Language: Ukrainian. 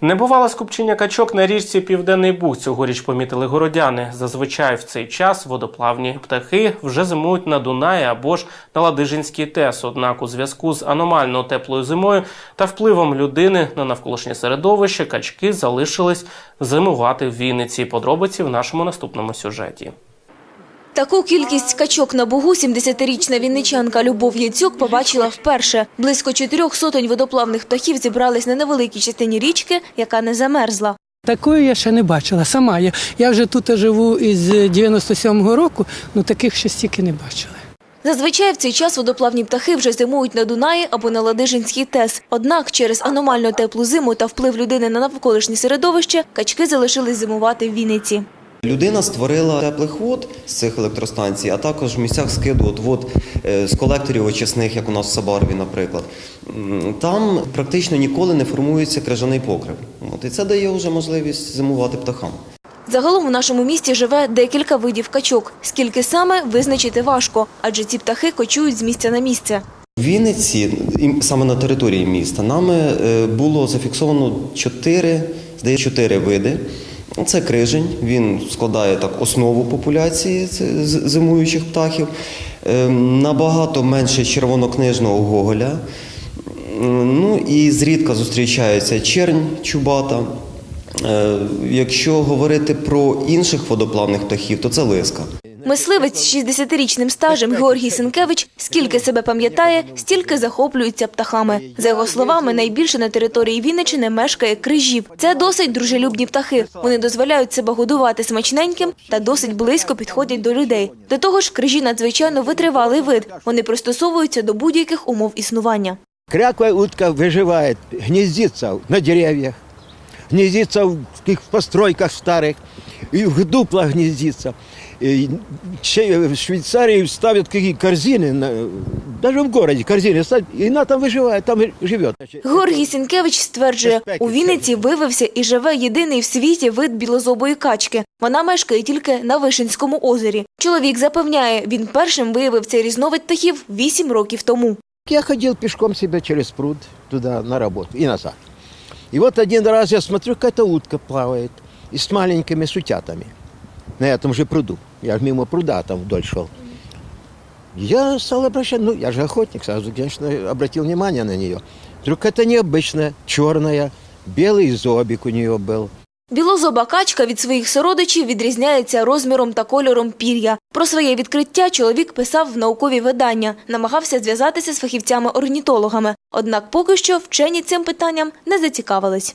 Небувале скупчення качок на річці Південний Буг цьогоріч помітили городяни. Зазвичай в цей час водоплавні птахи вже зимують на Дунаї або ж на Ладижинській ТЕС. Однак у зв'язку з аномально теплою зимою та впливом людини на навколишнє середовище качки залишились зимувати в Вінниці. Подробиці в нашому наступному сюжеті. Таку кількість качок на Бугу 70-річна вінничанка Любов Яцюк побачила вперше. Близько чотирьох сотень водоплавних птахів зібрались на невеликій частині річки, яка не замерзла. Такої я ще не бачила. Сама я. Я вже тут живу із 97-го року, ну таких ще стільки не бачила. Зазвичай в цей час водоплавні птахи вже зимують на Дунаї або на Ладижинській ТЕС. Однак через аномально теплу зиму та вплив людини на навколишнє середовище качки залишились зимувати в Вінниці. Людина створила теплих вод з цих електростанцій, а також в місцях скиду от вод е, з колекторів очисних, як у нас в Сабарові, наприклад. Там практично ніколи не формується крижаний покрив. От, і це дає вже можливість зимувати птахам. Загалом у нашому місті живе декілька видів качок. Скільки саме визначити важко, адже ці птахи кочують з місця на місце. В Вінниці, саме на території міста, нами е, було зафіксовано чотири, здається, чотири види. Це крижень, він складає так основу популяції зимуючих птахів. Е, Набагато менше червонокнижного гоголя. Ну і зрідка зустрічається чернь чубата. Е, Якщо говорити про інших водоплавних птахів, то це лиска. Мисливець з 60-річним стажем Георгій Сенкевич скільки себе пам'ятає, стільки захоплюється птахами. За його словами, найбільше на території Вінничини мешкає крижів. Це досить дружелюбні птахи. Вони дозволяють себе годувати смачненьким та досить близько підходять до людей. До того ж, крижі надзвичайно витривалий вид. Вони пристосовуються до будь-яких умов існування. Кряквая утка выживает, гнездится на деревьях, гнездится в таких постройках старых, и в дуплах гнездится. И ще в Швейцарии ставят какие корзины, на- даже в городе корзины ставят, и она там выживает, там и живет. Георгій Сінкевич стверджує, у Вінниці виявився і живе єдиний в світі вид білозобої качки. Вона мешкає тільки на Вишинському озері. Чоловік запевняє, він першим виявив цей різновид птахів вісім років тому. Я ходил пешком себе через пруд туда на работу и назад. И вот один раз я смотрю, какая-то утка плавает и с маленькими сутятами на этом же пруду. Я ж мимо пруда там вдоль шел. Я стал обращать, ну, я же охотник, сразу, конечно, обратил внимание на нее. Вдруг это необычная, черная, белый зобик у нее был. Білозоба качка від своїх сородичів відрізняється розміром та кольором пір'я. Про своє відкриття чоловік писав в наукові видання, намагався зв'язатися з фахівцями-орнітологами. Однак поки що вчені цим питанням не зацікавились.